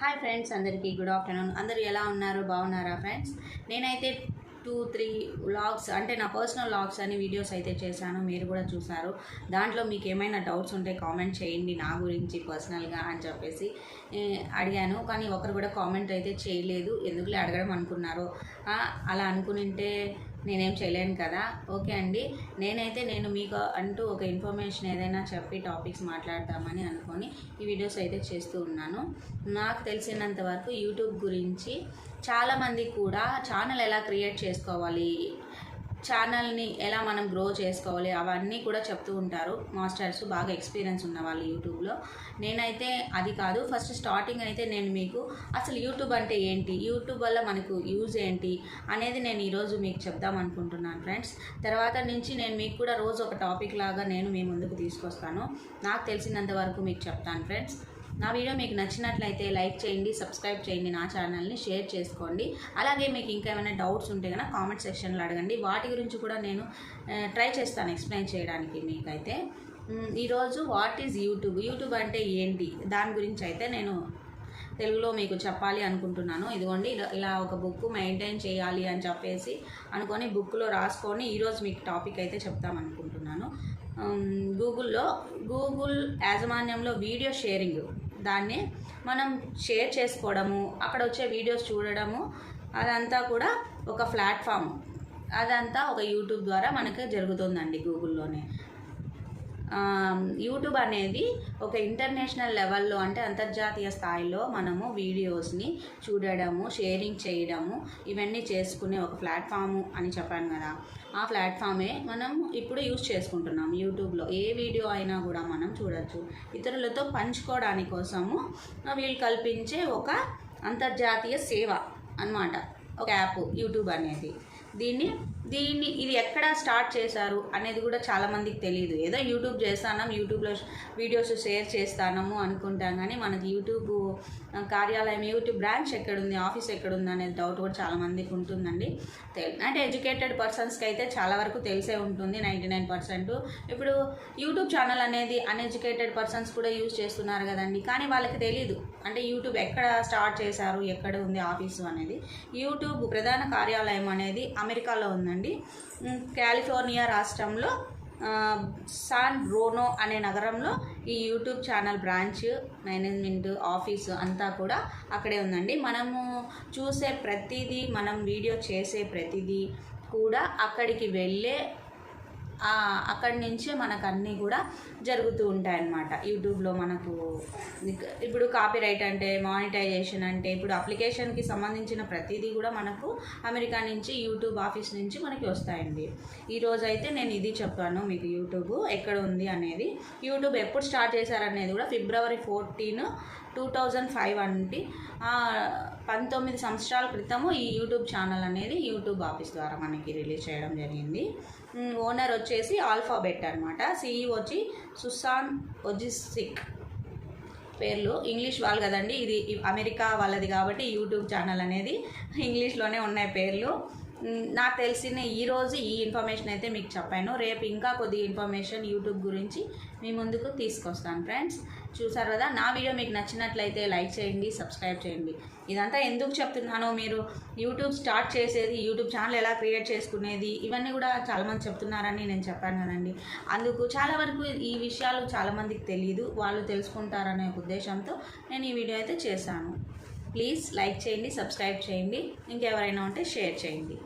Hi friends అందరికీ good afternoon అందరూ ఎలా ఉన్నారు? బాగున్నారా ఫ్రెండ్స్ నేనైతే టూ త్రీ లాగ్స్ అంటే నా పర్సనల్ లాగ్స్ అని వీడియోస్ అయితే చేశాను. మీరు కూడా చూసారు దాంట్లో మీకు ఏమైనా డౌట్స్ ఉంటే కామెంట్ చేయండి. నా గురించి పర్సనల్గా అని చెప్పేసి అడిగాను. కానీ ఒకరు కూడా కామెంట్ అయితే చేయలేదు. ఎందుకులే అడగడం అనుకున్నారు? అలా అనుకునింటే నేనేం చేయలేను కదా. ఓకే అండి. నేనైతే నేను మీకు అంటూ ఒక ఇన్ఫర్మేషన్ ఏదైనా చెప్పి టాపిక్స్ మాట్లాడదామని అనుకొని ఈ వీడియోస్ అయితే చేస్తూ ఉన్నాను. నాకు తెలిసినంత వరకు యూట్యూబ్ గురించి చాలామంది కూడా ఛానల్ ఎలా క్రియేట్ చేసుకోవాలి ఛానల్ని ఎలా మనం గ్రో చేసుకోవాలి అవన్నీ కూడా చెప్తూ ఉంటారు. మాస్టర్స్ బాగా ఎక్స్పీరియన్స్ ఉన్న వాళ్ళు యూట్యూబ్లో. నేనైతే అది కాదు ఫస్ట్ స్టార్టింగ్ అయితే నేను మీకు అసలు యూట్యూబ్ అంటే ఏంటి యూట్యూబ్ వల్ల మనకు యూజ్ ఏంటి అనేది నేను ఈరోజు మీకు చెప్దాం అనుకుంటున్నాను ఫ్రెండ్స్. తర్వాత నుంచి నేను మీకు కూడా రోజు ఒక టాపిక్ లాగా నేను మీ ముందుకు తీసుకొస్తాను. నాకు తెలిసినంత వరకు మీకు చెప్తాను ఫ్రెండ్స్. నా వీడియో మీకు నచ్చినట్లయితే లైక్ చేయండి సబ్స్క్రైబ్ చేయండి నా ఛానల్ని షేర్ చేసుకోండి. అలాగే మీకు ఇంకా ఏమైనా డౌట్స్ ఉంటే కనుక కామెంట్ సెక్షన్లో అడగండి. వాటి గురించి కూడా నేను ట్రై చేస్తాను ఎక్స్ప్లెయిన్ చేయడానికి మీకైతే. ఈరోజు వాట్ ఈజ్ యూట్యూబ్? యూట్యూబ్ అంటే ఏంటి? దాని గురించి అయితే నేను తెలుగులో మీకు చెప్పాలి అనుకుంటున్నాను. ఇదిగోండి ఇలా ఒక బుక్ మెయింటైన్ చేయాలి అని చెప్పేసి అనుకొని బుక్లో రాసుకొని ఈరోజు మీకు టాపిక్ అయితే చెప్తామనుకుంటున్నాను గూగుల్లో గూగుల్ యాజమాన్యంలో వీడియో షేరింగ్. దాన్ని మనం షేర్ చేసుకోవడము అక్కడ వచ్చే వీడియోస్ చూడడము అదంతా కూడా ఒక ప్లాట్ఫామ్. అదంతా ఒక యూట్యూబ్ ద్వారా మనకి జరుగుతుందండి గూగుల్లోనే. యూట్యూబ్ అనేది ఒక ఇంటర్నేషనల్ లెవెల్లో అంటే అంతర్జాతీయ స్థాయిలో మనము వీడియోస్ని చూడడము షేరింగ్ చేయడము ఇవన్నీ చేసుకునే ఒక ప్లాట్ఫాము అని చెప్పాను కదా. ఆ ప్లాట్ఫామే మనం ఇప్పుడు యూజ్ చేసుకుంటున్నాం యూట్యూబ్లో. ఏ వీడియో అయినా కూడా మనం చూడొచ్చు. ఇతరులతో పంచుకోవడాని కోసము వీళ్ళు కల్పించే ఒక అంతర్జాతీయ సేవ అన్నమాట. ఒక యాప్ యూట్యూబ్ అనేది. దీన్ని దీన్ని ఇది ఎక్కడ స్టార్ట్ చేశారు అనేది కూడా చాలామందికి తెలియదు ఏదో యూట్యూబ్ చేస్తానం యూట్యూబ్లో వీడియోస్ షేర్ చేస్తానము అనుకుంటాం. కానీ మనకి యూట్యూబ్ కార్యాలయం యూట్యూబ్ బ్రాంచ్ ఎక్కడుంది ఆఫీస్ ఎక్కడుంది అనేది డౌట్ కూడా చాలామందికి ఉంటుందండి. అంటే ఎడ్యుకేటెడ్ పర్సన్స్కి అయితే చాలా వరకు తెలిసే ఉంటుంది నైంటీ నైన్ పర్సెంట్. ఇప్పుడు యూట్యూబ్ ఛానల్ అనేది అన్ఎడ్యుకేటెడ్ పర్సన్స్ కూడా యూజ్ చేస్తున్నారు కదండి. కానీ వాళ్ళకి తెలియదు అంటే యూట్యూబ్ ఎక్కడ స్టార్ట్ చేశారు ఎక్కడ ఉంది ఆఫీసు అనేది. యూట్యూబ్ ప్రధాన కార్యాలయం అనేది అమెరికాలో ఉందండి. కాలిఫోర్నియా రాష్ట్రంలో సాన్ బ్రోనో అనే నగరంలో ఈ YouTube channel branch management office అంతా కూడా అక్కడే ఉందండి. మనము చూసే ప్రతిదీ మనం వీడియో చేసే ప్రతిదీ కూడా అక్కడికి వెళ్ళే అక్కడి నుంచే మనకు అన్నీ కూడా జరుగుతూ ఉంటాయి అన్నమాట యూట్యూబ్లో మనకు ఇప్పుడు కాపీ రైట్ అంటే మానిటైజేషన్ అంటే ఇప్పుడు అప్లికేషన్కి సంబంధించిన ప్రతిదీ కూడా మనకు అమెరికా నుంచి యూట్యూబ్ ఆఫీస్ నుంచి మనకి వస్తాయండి. ఈరోజు అయితే నేను ఇది చెప్పాను మీకు యూట్యూబ్ ఎక్కడ ఉంది అనేది. యూట్యూబ్ ఎప్పుడు స్టార్ట్ చేశారనేది కూడా February fourteen two thousand five అంటే పంతొమ్మిది సంవత్సరాల క్రితము ఈ యూట్యూబ్ ఛానల్ అనేది యూట్యూబ్ ఆఫీస్ ద్వారా మనకి రిలీజ్ చేయడం జరిగింది. ఓనర్ వచ్చేసి ఆల్ఫాబెట్ అనమాట సిఈ వచ్చి సుసాన్ ఒజిసిక్ పేర్లు. ఇంగ్లీష్ వాళ్ళు కదండి ఇది అమెరికా వాళ్ళది కాబట్టి యూట్యూబ్ ఛానల్ అనేది ఇంగ్లీష్లోనే ఉన్నాయి పేర్లు. నాకు తెలిసిన ఈరోజు ఈ ఇన్ఫర్మేషన్ అయితే మీకు చెప్పాను. రేపు ఇంకా కొద్ది ఇన్ఫర్మేషన్ యూట్యూబ్ గురించి మీ ముందుకు తీసుకొస్తాను ఫ్రెండ్స్. చూసారు కదా నా వీడియో మీకు నచ్చినట్లయితే లైక్ చేయండి సబ్స్క్రైబ్ చేయండి. ఇదంతా ఎందుకు చెప్తున్నానో మీరు యూట్యూబ్ స్టార్ట్ చేసేది యూట్యూబ్ ఛానల్ ఎలా క్రియేట్ చేసుకునేది ఇవన్నీ కూడా చాలామంది చెప్తున్నారని నేను చెప్పాను కదండి. అందుకు చాలా వరకు ఈ విషయాలు చాలామందికి తెలియదు వాళ్ళు తెలుసుకుంటారనే ఒక ఉద్దేశంతో నేను ఈ వీడియో అయితే చేశాను. ప్లీజ్ లైక్ చేయండి సబ్స్క్రైబ్ చేయండి ఇంకెవరైనా ఉంటే షేర్ చేయండి.